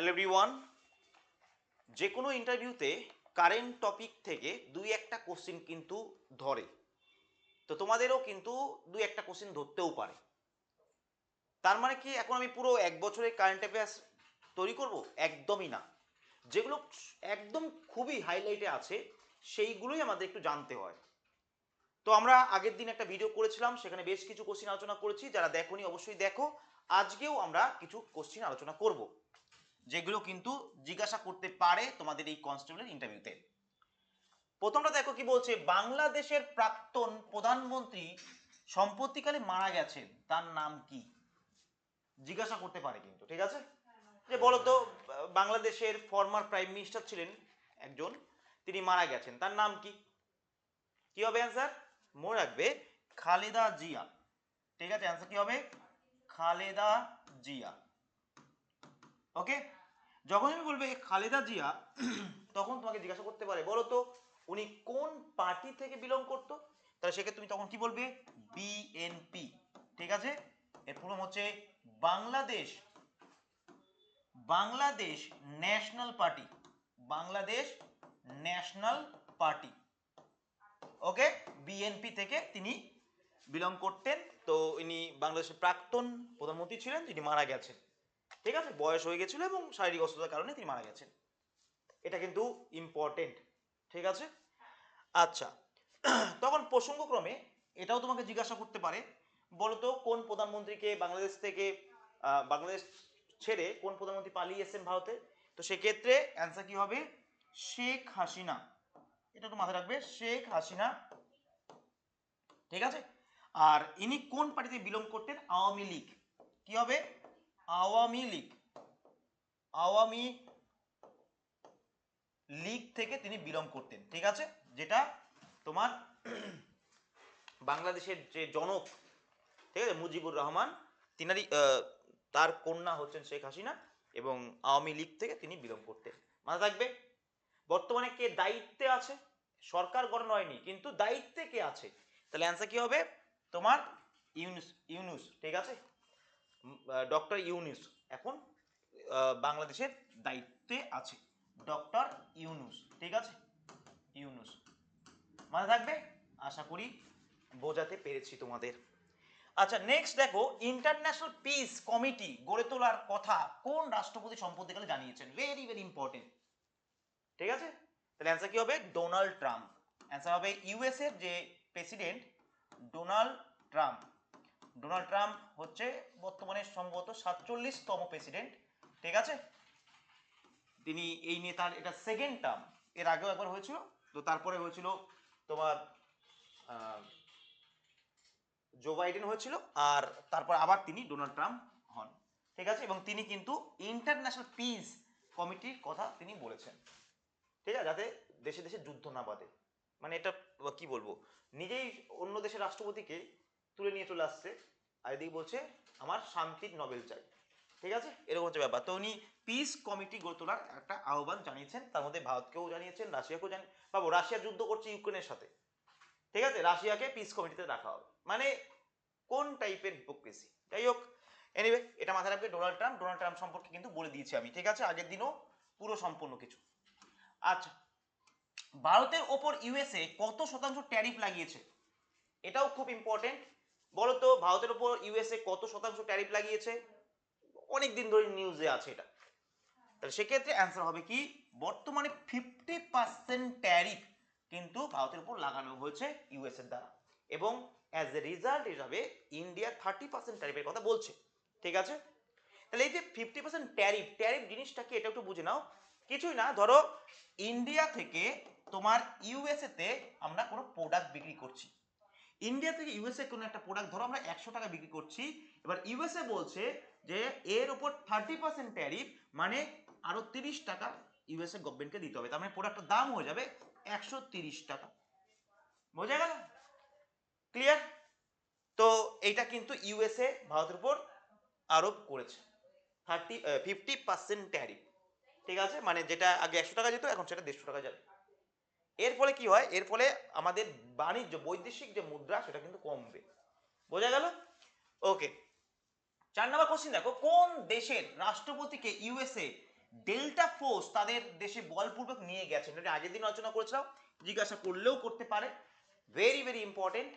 Hello everyone যে কোনো ইন্টারভিউতে কারেন্ট টপিক থেকে দুই একটা কোশ্চিন কিন্তু ধরে। তো তোমাদেরও কিন্তু দুই একটা কোশ্চিন ধরতেও পারে। তার মানে কি, এখন আমি পুরো এক বছরের কারেন্ট অ্যাফেয়ার্স তৈরি করব? একদমই না। যেগুলো একদম খুবই হাইলাইটে আছে, সেইগুলোই আমাদের একটু জানতে হয়। তো আমরা আগের দিন একটা ভিডিও করেছিলাম, সেখানে বেশ কিছু কোশ্চিন আলোচনা করেছি। যারা দেখোনি, অবশ্যই দেখো। আজকেও আমরা কিছু কোশ্চিন আলোচনা করব। যেগুলো কিন্তু জিজ্ঞাসা করতে পারে তোমাদের এই কনস্টেবলের ইন্টারভিউতে প্রথমটা দেখো কি বলছে, বাংলাদেশের প্রাক্তন প্রধানমন্ত্রী সম্পত্তিকালে মারা গেছেন, তার নাম কি? জিজ্ঞাসা করতে পারে কিন্তু, ঠিক আছে? যে বলতো, বাংলাদেশের ফর্মার প্রাইম মিনিস্টার ছিলেন একজন, তিনি মারা গেছেন, তার নাম কি? কি হবে অ্যান্সার মনে রাখবে, খালেদা জিয়া। ঠিক আছে অ্যান্সার কি হবে? খালেদা জিয়া। ওকে যখন তুমি বলবে খালেদা জিয়া, তখন তোমাকে জিজ্ঞাসা করতে পারে, বলো তো, উনি কোন পার্টি থেকে বিলং করতো? তাহলে সেক্ষেত্রে তুমি তখন কি বলবে? বিএনপি ঠিক আছে? এর পুরো হচ্ছে, Bangladesh Bangladesh national party, Bangladesh national party. Okay BNP থেকে তিনি বিলং করতেন। তো ইনি বাংলাদেশের প্রাক্তন প্রধানমন্ত্রী ছিলেন তিনি মারা গেছেন। ঠিক আছে, বয়স হয়ে গেছিল এবং শারীরিক অসুস্থতার কারণে তিনি মারা গেছেন। এটা কিন্তু ইম্পর্টেন্ট ঠিক আছে? আচ্ছা তখন প্রসঙ্গক্রমে এটাও তোমাকে জিজ্ঞাসা করতে পারে, বলতো কোন প্রধানমন্ত্রীকে বাংলাদেশ থেকে বাংলাদেশ ছেড়ে কোন প্রধানমন্ত্রী পালিয়ে এসেছেন ভারতে? তো সেক্ষেত্রে অ্যান্সার কি হবে? শেখ হাসিনা। এটা তো মাথায় রাখবে, শেখ হাসিনা। ঠিক আছে? আর ইনি কোন পার্টিতে বিলং করতেন? আওয়ামী লীগ। কি হবে? আওয়ামী লীগ। আওয়ামী লীগ থেকে তিনি বিলং করতেন, ঠিক আছে? যেটা তোমার বাংলাদেশের যে জনক, ঠিক আছে, মুজিবুর রহমান, তিনারই তার কন্যা হচ্ছেন শেখ হাসিনা এবং আওয়ামী লীগ থেকে তিনি বিলং করতেন। মাথায় থাকবে? বর্তমানে কে দায়িত্বে আছে? সরকার গঠন হয়নি, কিন্তু দায়িত্বে কে আছে? তাহলে অ্যান্সার কি হবে? তোমার ইউনুস ইউনুস, ঠিক আছে? ডক্টর ইউনুস এখন বাংলাদেশের দায়িত্বে আছে। ডক্টর ইউনুস, ঠিক আছে? ইউনুস। মাথায় থাকবে? আশা করি বোঝাতে পেরেছি তোমাদের। আচ্ছা নেক্সট দেখো ইন্টারন্যাশনাল পিস কমিটি গড়ে তোলার কথা কোন রাষ্ট্রপতি সম্পত্তিকালে জানিয়েছেন? ভেরি ভেরি ইম্পর্টেন্ট ঠিক আছে? তাহলে অ্যান্সার কি হবে? ডোনাল্ড ট্রাম্প অ্যান্সার হবে ইউএস এর যে president Donald Trump Donald Trump হচ্ছে বর্তমানে সম্ভবত সাতচল্লিশতম প্রেসিডেন্ট, ঠিক আছে? তিনি এই নিয়ে তার এটা সেকেন্ড টার্ম এর আগেও একবার হয়েছিল, তো তারপরে হয়েছিল তোমার জো বাইডেন হয়েছিল, আর তারপর আবার তিনি ডোনাল্ড ট্রাম্প হন, ঠিক আছে? এবং তিনি কিন্তু ইন্টারন্যাশনাল পিস কমিটির কথা তিনি বলেছেন, ঠিক আছে? যাতে দেশে দেশে যুদ্ধ না বাঁধে। মানে এটা, কি বলব? নিজেই অন্য দেশের রাষ্ট্রপতিকে তুলে নিয়ে চলে আসছে। আর এদিকে বলছে, আমার শান্তির নোবেল চাই। ঠিক আছে? এরকম হচ্ছে ব্যাপার। তো উনি পিস কমিটি গড়ে তোলার একটা আহ্বান জানিয়েছেন। তার মধ্যে ভারতকেও জানিয়েছেন, রাশিয়াকেও জানি বাবু রাশিয়া যুদ্ধ করছে ইউক্রেনের সাথে। ঠিক আছে? রাশিয়াকে পিস কমিটিতে রাখা হবে। মানে কোন টাইপের হিপোক্রেসি যাই হোক এনিওয়ে এটা মাথায় রাখবে ডোনাল্ড ট্রাম্প ডোনাল্ড ট্রাম্প সম্পর্কে কিন্তু বলে দিয়েছি আমি, ঠিক আছে? আগের দিনও পুরো সম্পূর্ণ কিছু। আচ্ছা ভারতের ওপর ইউএসএ কত শতাংশ ট্যারিফ লাগিয়েছে? এটাও খুব ইম্পর্টেন্ট বলো তো ভারতের উপর ইউএসএ কত শতাংশ ট্যারিফ লাগিয়েছে? অনেক দিন ধরে নিউজে আছে এটা। তাহলে সেক্ষেত্রে অ্যান্সার হবে কি? বর্তমানে ফিফটি পার্সেন্ট ট্যারিফ কিন্তু ভারতের উপর লাগানো হয়েছে ইউএস এর দ্বারা। এবং অ্যাজ এ রেজাল্ট হিসাবে ইন্ডিয়া থার্টি পার্সেন্ট ট্যারিফের কথা বলছে। ঠিক আছে? তাহলে এই যে ফিফটি পার্সেন্ট ট্যারিফ ট্যারিফ জিনিসটা কি? এটা একটু বুঝে নাও। কিছুই না, ধরো ইন্ডিয়া থেকে তোমার ইউএসএ তে আমরা কোনো প্রোডাক্ট বিক্রি করছি। ইন্ডিয়া থেকে ইউএসএ কোনো একটা প্রোডাক্ট ধরো আমরা একশো টাকা বিক্রি করছি, এবার ইউএসএ বলছে যে এর উপর থার্টি পার্সেন্ট ট্যারিফ মানে আরও তিরিশ টাকা ইউএসএ গভর্নমেন্টকে দিতে হবে। তার মানে প্রোডাক্টের দাম হয়ে যাবে একশো তিরিশ টাকা। বোঝা গেল? ক্লিয়ার তো এইটা কিন্তু ইউএসএ ভারতের উপর আরোপ করেছে। থার্টি ফিফটি পার্সেন্ট ট্যারিফ ঠিক আছে? মানে যেটা আগে একশো টাকা যেত, এখন সেটা দেড়শো টাকা যাবে। এর ফলে কি হয়? এর ফলে আমাদের বাণিজ্য, বৈদেশিক যে মুদ্রা, সেটা কিন্তু কমবে। বোঝা গেল? ওকে। চার নম্বর কোশ্চিন দেখো, কোন দেশের রাষ্ট্রপতিকে ইউএসএ ডেল্টা ফোর্স তাদের দেশে বলপূর্বক নিয়ে গেছেন এটা আগের দিন আলোচনা করেছিলাম, জিজ্ঞাসা করলেও করতে পারে। ভেরি ভেরি ইম্পর্টেন্ট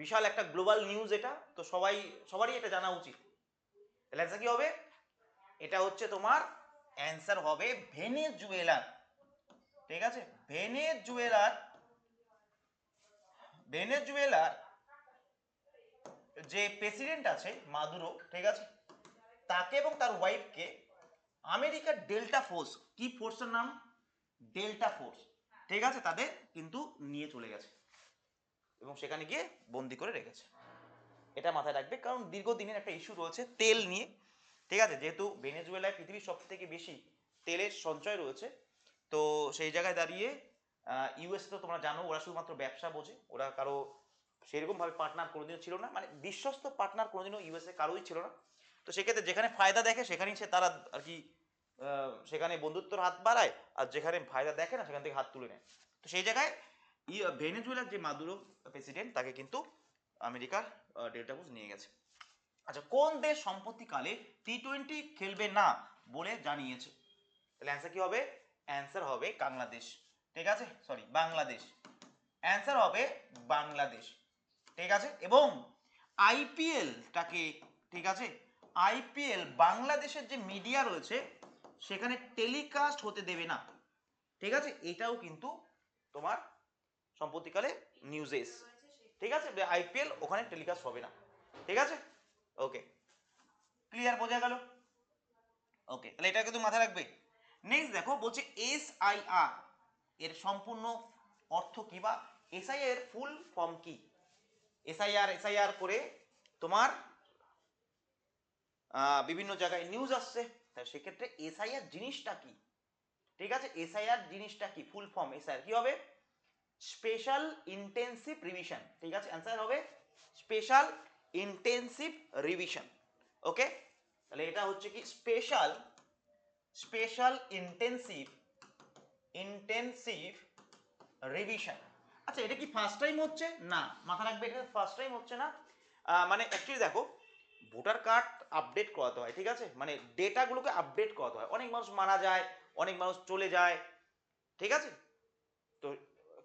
বিশাল একটা গ্লোবাল নিউজ এটা, তো সবাই, সবারই এটা জানা উচিত। তাহলে কি হবে? এটা হচ্ছে তোমার অ্যান্সার হবে ভেনেজুয়েলার। ঠিক আছে? ভেনেজুয়েলার ভেনেজুয়েলার যে প্রেসিডেন্ট আছে, মাদুরো, ঠিক আছে? তাকে এবং তার ওয়াইফকে আমেরিকার ডেল্টা ফোর্স কি ফোর্সের নাম? ডেল্টা ফোর্স ঠিক আছে? তাদের কিন্তু নিয়ে চলে গেছে এবং সেখানে গিয়ে বন্দি করে রেখেছে। এটা মাথায় রাখবে, কারণ দীর্ঘদিনের একটা ইস্যু রয়েছে তেল নিয়ে, ঠিক আছে? যেহেতু ভেনেজুয়েলায় পৃথিবীর সব থেকে বেশি তেলের সঞ্চয় রয়েছে তো সেই জায়গায় দাঁড়িয়ে ইউএস তো তোমরা জানো, ওরা শুধুমাত্র ব্যবসা বোঝে। ওরা কারও সেরকম ভাবে পার্টনার কোনোদিনও ছিল না। মানে বিশ্বস্ত পার্টনার কোনোদিনও ইউএসএ কারোই ছিল না। তো সেক্ষেত্রে যেখানে ফায়দা দেখে, সেখানেই সে তারা আর কি সেখানে বন্ধুত্বর হাত বাড়ায়, আর যেখানে ফায়দা দেখে না, সেখান থেকে হাত তুলে নেয়। তো সেই জায়গায় ই- ভেনেজুয়েলার যে মাদুরো প্রেসিডেন্ট তাকে কিন্তু আমেরিকার ডেল্টা ফোর্স নিয়ে গেছে। আচ্ছা কোন দেশ সম্পত্তিকালে টি টোয়েন্টি খেলবে না বলে জানিয়েছে? তাহলে অ্যান্সার কি হবে? অ্যান্সার হবে বাংলাদেশ ঠিক আছে? সরি বাংলাদেশ অ্যান্সার হবে বাংলাদেশ ঠিক আছে? এবং আইপিএলটাকে ঠিক আছে? আইপিএল বাংলাদেশের যে মিডিয়া রয়েছে, সেখানে টেলিকাস্ট হতে দেবে না। ঠিক আছে? এটাও কিন্তু তোমার সম্পত্তিকালে নিউজে এসছে। ঠিক আছে? আইপিএল ওখানে টেলিকাস্ট হবে না। ঠিক আছে? ওকে ক্লিয়ার বোঝা গেল? ওকে তাহলে এটা কিন্তু মাথায় রাখবে? নেক্সট দেখো বলছে এস আই আর এর সম্পূর্ণ অর্থ কি বা? এসআই এর ফুল ফর্ম কি? এসআইআর এসআইআর করে তোমার বিভিন্ন জায়গায় নিউজ আসছে। তা সেক্ষেত্রে এসআইআর জিনিসটা কি? ঠিক আছে? এসআইআর জিনিসটা কি? ফুল ফর্ম এসআইআর কি হবে? স্পেশাল ইন্টেন্সিভ রিভিশন ঠিক আছে? অ্যান্সার হবে স্পেশাল ইন্টেন্সিভ রিভিশন ওকে তাহলে এটা হচ্ছে কি? Special special intensive intensive revision আচ্ছা এটা কি ফার্স্ট টাইম হচ্ছে? না, মাথা রাখবে, এটা ফার্স্ট টাইম হচ্ছে না। মানে অ্যাকচুয়ালি দেখো ভোটার কার্ড আপডেট করাতে হয়, ঠিক আছে? মানে ডেটাগুলোকে আপডেট করাতে হয়। অনেক মানুষ মারা যায়, অনেক মানুষ চলে যায়, ঠিক আছে? তো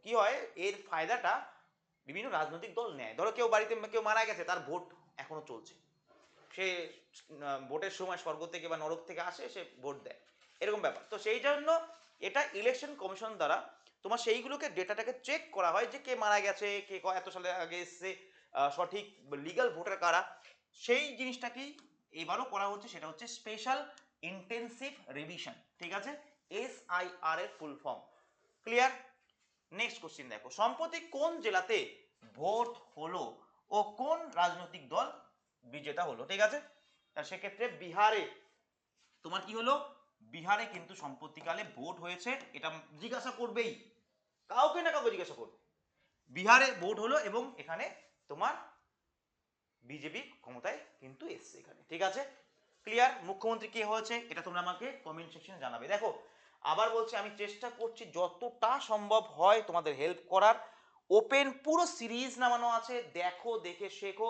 কি হয়, এর ফায়দাটা বিভিন্ন রাজনৈতিক দল নেয়। ধরো কেউ বাড়িতে, কেউ মারা গেছে, তার ভোট এখনও চলছে। সে ভোটের সময় স্বর্গ থেকে বা নরক থেকে আসে, সে ভোট দেয়। এরকম ব্যাপার। তো সেই জন্য এটা ইলেকশন কমিশন দ্বারা তোমার সেইগুলোকে ডেটাটাকে চেক করা হয় যে কে মারা গেছে, কে এত সালে আগে এসছে সঠিক লিগাল ভোটার কারা। সেই জিনিসটা কি এবারও করা হচ্ছে, সেটা হচ্ছে স্পেশাল ইন্টেন্সিভ রিভিশন ঠিক আছে? এস আই আর এর full form clear next question দেখো। সম্প্রতি কোন জেলাতে ভোট হলো ও কোন রাজনৈতিক দল বিজেতা হলো, ঠিক আছে? সেক্ষেত্রে বিহারে, তোমার কি হলো? বিহারে কিন্তু সম্পত্তিকালে ভোট হয়েছে, এটা জিজ্ঞাসা করবেই। কাউকে না কাউকে জিজ্ঞাসা করবে। বিহারে ভোট হলো এবং এখানে তোমার বিজেপি ক্ষমতায় কিন্তু এসছে এখানে, ঠিক আছে? ক্লিয়ার মুখ্যমন্ত্রী কে হয়েছে? এটা তোমরা আমাকে কমেন্ট সেকশনে জানাবে। দেখো, আবার বলছি, আমি চেষ্টা করছি যতটা সম্ভব হয় তোমাদের হেল্প করার। ওপেন পুরো সিরিজ নামানো আছে, দেখো, দেখে শেখো।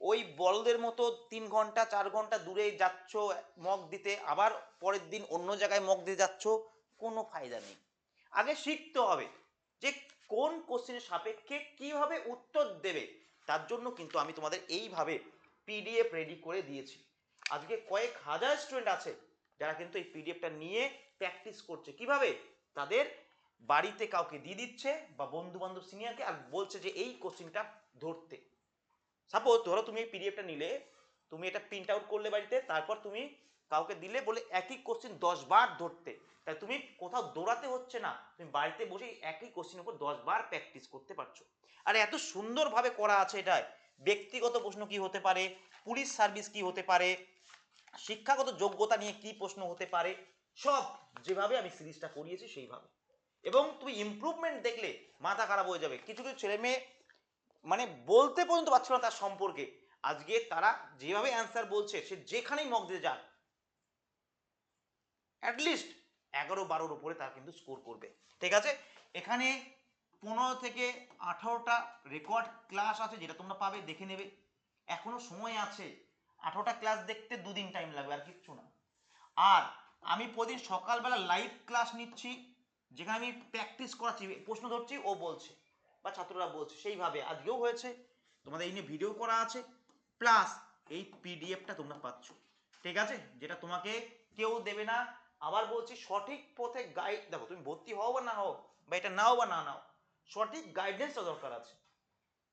ওই বলদের মতো তিন ঘণ্টা, চার ঘণ্টা দূরে যাচ্ছ, মগ দিতে, আবার পরের দিন অন্য জায়গায় মগ দিয়ে যাচ্ছ, কোনো ফায়দা নেই। আগে শিখতে হবে যে কোন কোশ্চেনের সাপেক্ষে কীভাবে উত্তর দেবে, তার জন্য কিন্তু আমি তোমাদের এইভাবে পিডিএফ রেডি করে দিয়েছি। আজকে কয়েক হাজার স্টুডেন্ট আছে, যারা কিন্তু এই পিডিএফটা নিয়ে প্র্যাকটিস করছে। কীভাবে? তাদের বাড়িতে কাউকে দিয়ে দিচ্ছে বা বন্ধু বান্ধব সিনিয়রকে আর বলছে যে এই কোশ্চেনটা ধরতে। সাপোজ ধরো তুমি এই পিডিএফটা নিলে, তুমি এটা প্রিন্ট আউট করলে বাড়িতে, তারপর তুমি কাউকে দিলে বলে একই কোশ্চেন দশ বার ধরতে। তাই তুমি কোথাও দৌড়াতে হচ্ছে না, তুমি বাড়িতে বসে একই কোশ্চেন উপর দশ বার প্র্যাকটিস করতে পারছ। আর এত সুন্দরভাবে করা আছে এটায় ব্যক্তিগত প্রশ্ন কি হতে পারে? পুলিশ সার্ভিস কি হতে পারে? শিক্ষাগত যোগ্যতা নিয়ে কি প্রশ্ন হতে পারে? সব যেভাবে আমি সিরিজটা করিয়েছি সেইভাবে। এবং তুমি ইমপ্রুভমেন্ট দেখলে মাথা খারাপ হয়ে যাবে। কিছু কিছু ছেলে মেয়ে মানে বলতে পর্যন্ত পারছিল না তার সম্পর্কে। আজকে তারা যেভাবে অ্যান্সার বলছে, সে যেখানেই মক দিতে যাক অ্যাটলিস্ট এগারো বারোর উপরে তারা কিন্তু স্কোর করবে। ঠিক আছে? এখানে পনেরো থেকে আঠারোটা রেকর্ড ক্লাস আছে, যেটা তোমরা পাবে, দেখে নেবে। এখনও সময় আছে। আঠারোটা ক্লাস দেখতে দুদিন টাইম লাগবে, আর কিচ্ছু না। আর আমি প্রতিদিন সকালবেলা লাইভ ক্লাস নিচ্ছি, যেখানে আমি প্র্যাকটিস করাচ্ছি, প্রশ্ন ধরছি, ও বলছে। বা ছাত্ররা বলছে, সেইভাবে আজকেও হয়েছে। তোমাদের এই নিয়ে ভিডিও করা আছে প্লাস এই পিডিএফটা তোমরা পাচ্ছ। ঠিক আছে? যেটা তোমাকে কেউ দেবে না। আবার বলছি, সঠিক পথে গাইড দেখো তুমি ভর্তি হও বা না হও, বা এটা নাও বা না নাও, সঠিক গাইডেন্সটা দরকার আছে।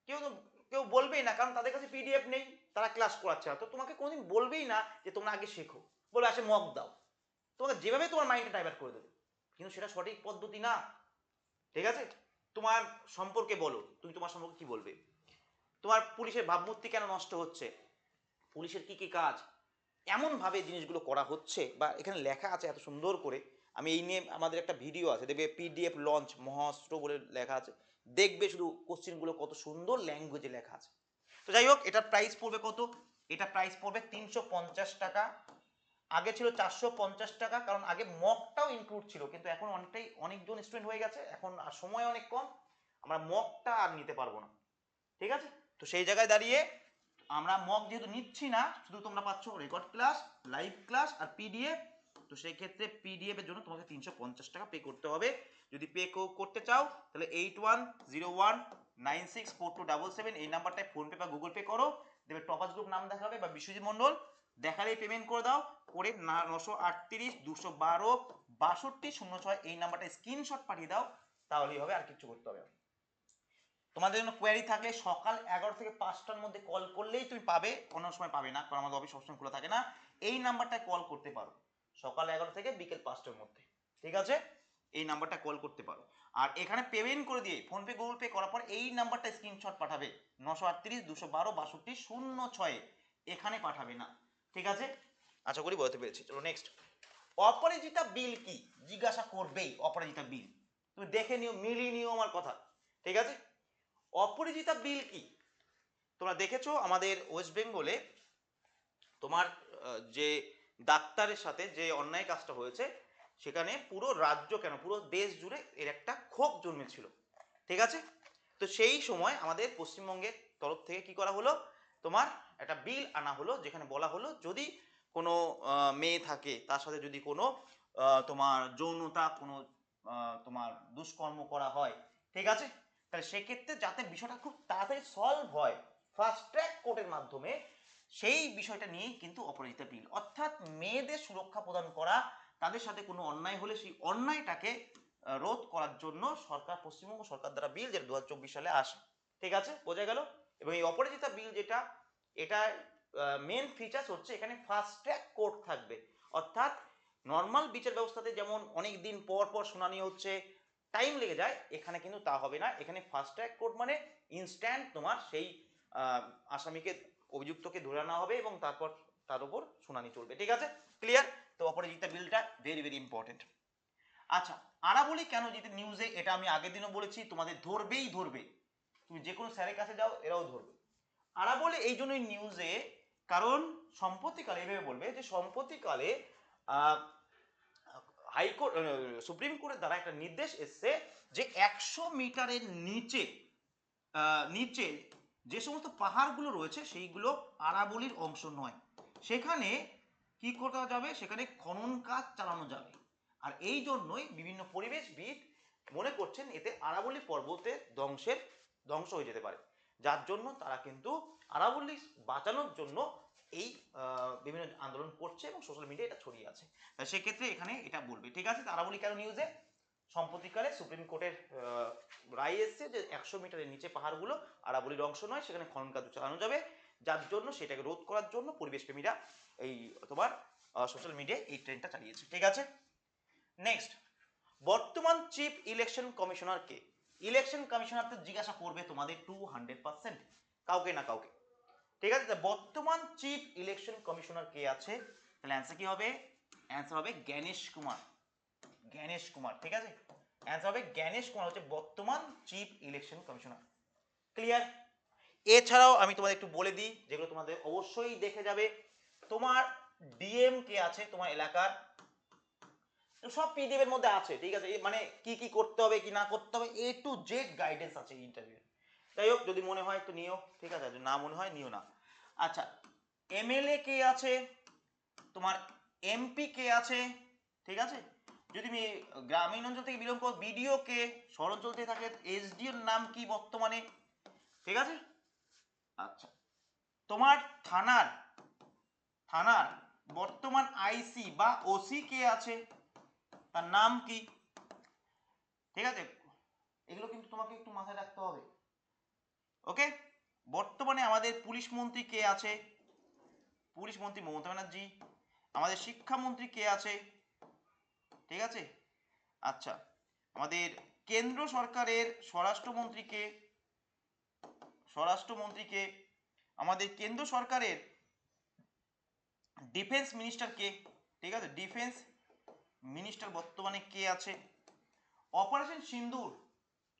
কেউ তো, কেউ বলবেই না, কারণ তাদের কাছে পিডিএফ নেই, তারা ক্লাস করাচ্ছে তো তোমাকে কোনোদিন বলবেই না যে তোমরা আগে শেখো। বলে আসে মক দাও। তোমাকে যেভাবে তোমার মাইন্ডটা ডাইভার্ট করে দেবে। কিন্তু সেটা সঠিক পদ্ধতি না। ঠিক আছে? তোমার সম্পর্কে বলো। তুমি তোমার সম্পর্কে কি বলবে? তোমার পুলিশের ভাবমূর্তি কেন নষ্ট হচ্ছে? পুলিশের কি কি কাজ? এমন ভাবে জিনিসগুলো করা হচ্ছে বা এখানে লেখা আছে এত সুন্দর করে। আমি এই নিয়ে আমাদের একটা ভিডিও আছে, দেখবে পিডিএফ লঞ্চ মহাস্ত্র বলে লেখা আছে। দেখবে শুধু কোশ্চেনগুলো কত সুন্দর ল্যাঙ্গুয়েজে লেখা আছে। তো যাই হোক, এটার প্রাইস পড়বে কত? এটা প্রাইস পড়বে তিনশো পঞ্চাশ টাকা। আগে ছিল চারশো পঞ্চাশ টাকা, কারণ আগে মকটাও ইনক্লুড ছিল, কিন্তু এখন অনেকটাই, অনেকজন স্টুডেন্ট হয়ে গেছে, এখন আর সময় অনেক কম, আমরা মকটা আর নিতে পারব না। ঠিক আছে? তো সেই জায়গায় দাঁড়িয়ে আমরা মক যেহেতু নিচ্ছি না, শুধু তোমরা পাচ্ছ রেকর্ড ক্লাস লাইভ ক্লাস আর পিডিএফ তো সেই ক্ষেত্রে পিডিএফ এর জন্য তোমাকে তিনশো পঞ্চাশ টাকা পে করতে হবে। যদি পে করতে চাও, তাহলে eight one zero one nine six four two double seven এই নাম্বারটায় ফোনপে বা গুগল পে করো দেবে টপাস গ্রুপ নাম দেখাবে বা বিশ্বজিৎ মণ্ডল দেখালেই পেমেন্ট করে দাও, করে না- নশো আটত্রিশ, দুশো বারো, বাষট্টি শূন্য ছয় এই নাম্বারটা স্ক্রিনশট পাঠিয়ে দাও, তাহলেই হবে, আর কিছু করতে হবে। তোমাদের জন্য কোয়ারি থাকলে সকাল এগারো থেকে পাঁচটার মধ্যে কল করলেই তুমি পাবে, অন্য সময় পাবে না, কারণ আমাদের অফিস সবসময় খোলা থাকে না। এই নাম্বারটায় কল করতে পারো, সকাল এগারো থেকে বিকেল পাঁচটার মধ্যে, ঠিক আছে? এই নাম্বারটা কল করতে পারো। আর এখানে পেমেন্ট করে দিয়ে ফোনপে গুগল পে করার পর এই নাম্বারটা স্ক্রিনশট পাঠাবে, নশো আটত্রিশ, দুশো বারো, বাষট্টি শূন্য ছয়ে এখানে পাঠাবে না। ঠিক আছে? আশা করি বলতে পেরেছি। চলো নেক্সট অপরাজিতা বিল কি? জিজ্ঞাসা করবেই অপরাজিতা বিল। তুমি দেখে নিও, মিলিয়ে নিও আমার কথা। ঠিক আছে? অপরাজিতা বিল কি? তোমরা দেখেছ আমাদের ওয়েস্ট বেঙ্গলে তোমার যে ডাক্তারের সাথে যে অন্যায় কাজটা হয়েছে, সেখানে পুরো রাজ্য কেন? পুরো দেশ জুড়ে এর একটা ক্ষোভ জন্মেছিল। ঠিক আছে? তো সেই সময় আমাদের পশ্চিমবঙ্গের তরফ থেকে কি করা হলো? তোমার একটা বিল আনা হলো, যেখানে বলা হলো যদি কোনো মেয়ে থাকে, তার সাথে যদি কোনো তোমার যৌনতা, কোনো তোমার দুষ্কর্ম করা হয়, ঠিক আছে? তাহলে সেক্ষেত্রে যাতে বিষয়টা খুব তাড়াতাড়ি সলভ হয় ফাস্ট ট্র্যাক কোর্টের মাধ্যমে, সেই বিষয়টা নিয়েই কিন্তু অপরাজিতা বিল। অর্থাৎ মেয়েদের সুরক্ষা প্রদান করা, তাদের সাথে কোনো অন্যায় হলে সেই অন্যায়টাকে রোধ করার জন্য সরকার, পশ্চিমবঙ্গ সরকার দ্বারা বিল যেটা দু সালে আসে, ঠিক আছে? বোঝা গেল? এবং এই অপরাজিতা বিল যেটা, এটা মেন ফিচার্স হচ্ছে এখানে ফাস্ট ট্র্যাক কোর্ট থাকবে। অর্থাৎ নর্মাল বিচার ব্যবস্থাতে যেমন অনেক দিন পর পর শুনানি হচ্ছে টাইম লেগে যায়, এখানে কিন্তু তা হবে না। এখানে ফাস্ট ট্র্যাক কোর্ট মানে ইনস্ট্যান্ট তোমার সেই আসামিকে, অভিযুক্তকে ধরে আনা হবে এবং তারপর তার উপর শুনানি চলবে। ঠিক আছে? ক্লিয়ার তো অপরাজিতা বিলটা ভেরি ভেরি ইম্পর্টেন্ট আচ্ছা আরাবলি কেন যেতে নিউজে এটা আমি আগের দিনও বলেছি, তোমাদের ধরবেই ধরবে। তুমি যে কোনো স্যারের কাছে যাও, এরাও ধরবে। আরাবলি এই জন্যই নিউজে কারণ সম্প্রতিকালে, এভাবে বলবে যে সম্প্রতিকালে হাইকোর্ট সুপ্রিম কোর্টের দ্বারা একটা নির্দেশ এসছে যে একশো মিটারের নিচে নিচে যে সমস্ত পাহাড়গুলো রয়েছে, সেইগুলো আরাবলির অংশ নয়। সেখানে কি করা যাবে? সেখানে খনন কাজ চালানো যাবে। আর এই জন্যই বিভিন্ন পরিবেশবিদ মনে করছেন, এতে আরাবলি পর্বতের ধ্বংসের ধ্বংস হয়ে যেতে পারে। যার জন্য তারা কিন্তু আরাবলি বাঁচানোর জন্য এই বিভিন্ন আন্দোলন করছে এবং সোশ্যাল মিডিয়া এটা ছড়িয়ে আছে। সেক্ষেত্রে এখানে এটা বলবে। ঠিক আছে তারা বলি কেন নিউজে সম্প্রতিকালে সুপ্রিম কোর্টের রায় এসছে যে একশো মিটারের নিচে পাহাড়গুলো আরাবলির অংশ নয়, সেখানে খনন কাজ চালানো যাবে। যার জন্য সেটাকে রোধ করার জন্য পরিবেশ প্রেমীরা এই তোমার সোশ্যাল মিডিয়ায় এই ট্রেনটা চালিয়েছে। ঠিক আছে? নেক্সট বর্তমান চিফ ইলেকশন কমিশনার কে? ইলেকশন কমিশনার তো জিজ্ঞাসা করবে তোমাদের টু হান্ড্রেড কাউকে না কাউকে। ঠিক আছে? বর্তমান চিফ ইলেকশন কমিশনার কে আছে? তাহলে অ্যান্সার কি হবে? অ্যান্সার হবে জ্ঞানেশ কুমার। জ্ঞানেশ কুমার, ঠিক আছে? অ্যান্সার হবে জ্ঞানেশ কুমার, হচ্ছে বর্তমান চিফ ইলেকশন কমিশনার ক্লিয়ার এছাড়াও আমি তোমাদের একটু বলে দিই, যেগুলো তোমাদের অবশ্যই দেখে যাবে। তোমার ডিএম কে আছে তোমার এলাকার সব পিডিএফ এর মধ্যে আছে, ঠিক আছে? মানে কি কি করতে হবে, কি না করতে হবে এ টু জেড গাইডেন্স আছে ইন্টারভিউ যাই হোক, যদি মনে হয় তো নিও, ঠিক আছে? যদি না মনে হয়, নিও না। আচ্ছা এমএলএ কে আছে? তোমার এমপি কে আছে? ঠিক আছে? যদি আমি গ্রামীণ অঞ্চল থেকে বিলং করো বিডিও কে শহর অঞ্চল থেকে থাকে এসডিওর নাম কি বর্তমানে? ঠিক আছে? আচ্ছা তোমার থানার থানার বর্তমান আইসি বা ওসি কে আছে? তার নাম কি? ঠিক আছে? এগুলো কিন্তু তোমাকে একটু মাথায় রাখতে হবে। ওকে বর্তমানে আমাদের পুলিশ মন্ত্রী কে আছে? পুলিশ মন্ত্রী মমতা ব্যানার্জি। আমাদের শিক্ষামন্ত্রী কে আছে? ঠিক আছে? আচ্ছা। আমাদের কেন্দ্র সরকারের স্বরাষ্ট্রমন্ত্রীকে স্বরাষ্ট্রমন্ত্রীকে আমাদের কেন্দ্র সরকারের ডিফেন্স মিনিস্টার কে? ঠিক আছে? ডিফেন্স মিনিস্টার বর্তমানে কে আছে? অপারেশন সিন্দুর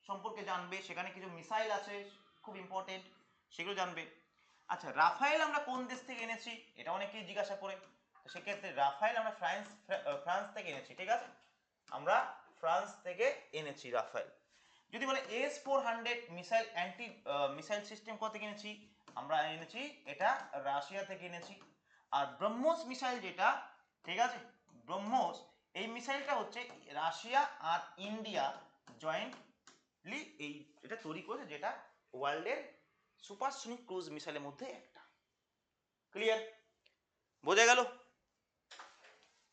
সম্পর্কে জানবে, সেখানে কিছু মিসাইল আছে, খুব ইম্পর্টেন্ট সেগুলো জানবে। আচ্ছা রাফায়েল আমরা কোন দেশ থেকে এনেছি? এটা অনেকেই জিজ্ঞাসা করে। সেক্ষেত্রে রাফায়েল আমরা ফ্রান্স ফ্রান্স থেকে এনেছি, ঠিক আছে? আমরা ফ্রান্স থেকে এনেছি রাফায়েল। যদি বলে S four hundred missile anti missile system কোথা থেকে এনেছি? আমরা এনেছি, এটা রাশিয়া থেকে এনেছি। আর ব্রহ্মোস মিসাইল যেটা, ঠিক আছে? ব্রহ্মোস এই মিসাইলটা হচ্ছে রাশিয়া আর ইন্ডিয়া জয়েন্টলি এই, এটা তৈরি করেছে যেটা ওয়ার্ল্ডের সুপারসনিক ক্রুজ মিসাইলের মধ্যে একটা। ক্লিয়ার বোঝা গেল?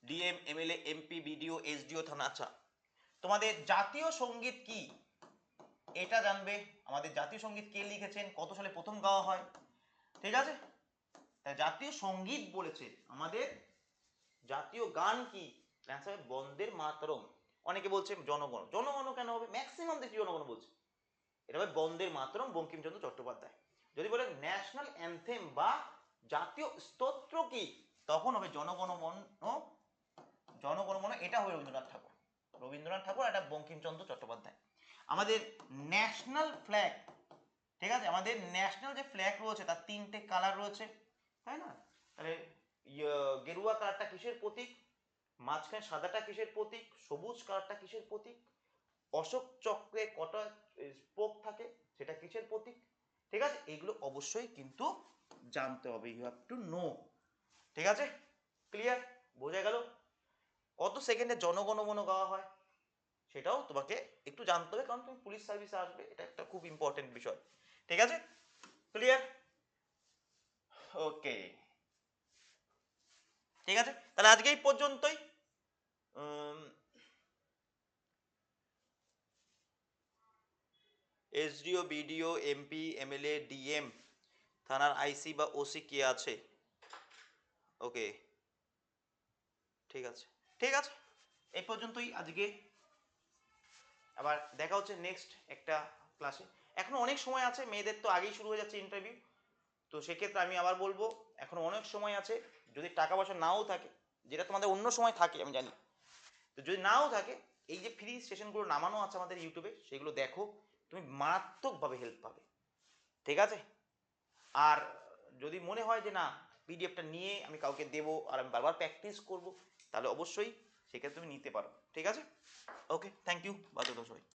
DM MLA MP, BDO, SDO, থানা আচ্ছা। তোমাদের জাতীয় সংগীত কি? এটা জানবে। আমাদের জাতীয় সংগীত কে লিখেছেন? কত সালে প্রথম গাওয়া হয়? ঠিক আছে? জাতীয় সংগীত বলেছে। আমাদের জাতীয় গান কি? অ্যান্সার বন্দের মাতরম অনেকে বলছে জনগণ জনগণ কেন হবে? ম্যাক্সিমাম দেখি জনগণ বলছে। এটা হবে বন্দের মাতরম বঙ্কিমচন্দ্র চট্টোপাধ্যায়। যদি বলে ন্যাশনাল অ্যান্থেম বা জাতীয় স্তোত্র কি তখন হবে জনগণমন জনগণমন এটা হবে রবীন্দ্রনাথ ঠাকুর। রবীন্দ্রনাথ ঠাকুর এটা বঙ্কিমচন্দ্র চট্টোপাধ্যায়। আমাদের ন্যাশনাল ফ্ল্যাগ ঠিক আছে? আমাদের ন্যাশনাল যে ফ্ল্যাগ রয়েছে তার তিনটে কালার রয়েছে তাই না? তাহলে ইয়ে, গেরুয়া কালারটা কিসের প্রতীক? মাঝখানে সাদাটা কিসের প্রতীক? সবুজ কালারটা কিসের প্রতীক? অশোক চক্রে কটা স্পোক থাকে, সেটা কিসের প্রতীক? ঠিক আছে? এগুলো অবশ্যই কিন্তু জানতে হবে। ইউ হ্যাভ টু নো ঠিক আছে? ক্লিয়ার বোঝা গেল? কত সেকেন্ডে জনগণমন গাওয়া হয়? সেটাও তোমাকে একটু জানতে হবে, কারণ তুমি পুলিশ সার্ভিসে আসবে। এটা একটা খুব ইম্পর্টেন্ট বিষয়। ঠিক আছে? ক্লিয়ার ওকে ঠিক আছে? তাহলে আজকে এই পর্যন্তই। SDO BDO MP MLA DM থানার আইসি বা ওসি কে আছে? ওকে ঠিক আছে। ঠিক আছে। এই পর্যন্তই আজকে। আবার দেখা হচ্ছে নেক্সট একটা ক্লাসে এখনও অনেক সময় আছে, মেয়েদের তো আগেই শুরু হয়ে যাচ্ছে ইন্টারভিউ তো সেক্ষেত্রে আমি আবার বলব, এখনও অনেক সময় আছে। যদি টাকা পয়সা নাও থাকে, যেটা তোমাদের অন্য সময় থাকে, আমি জানি তো যদি নাও থাকে, এই যে ফ্রি সেশনগুলো নামানো আছে আমাদের ইউটিউবে সেগুলো দেখো, তুমি মারাত্মকভাবে হেল্প পাবে। ঠিক আছে? আর যদি মনে হয় যে না পিডিএফটা নিয়ে আমি কাউকে দেবো আর আমি বারবার প্র্যাকটিস করব, তাহলে অবশ্যই সেক্ষেত্রে তুমি নিতে পারো। ঠিক আছে? ওকে থ্যাংক ইউ বাদ সবাই।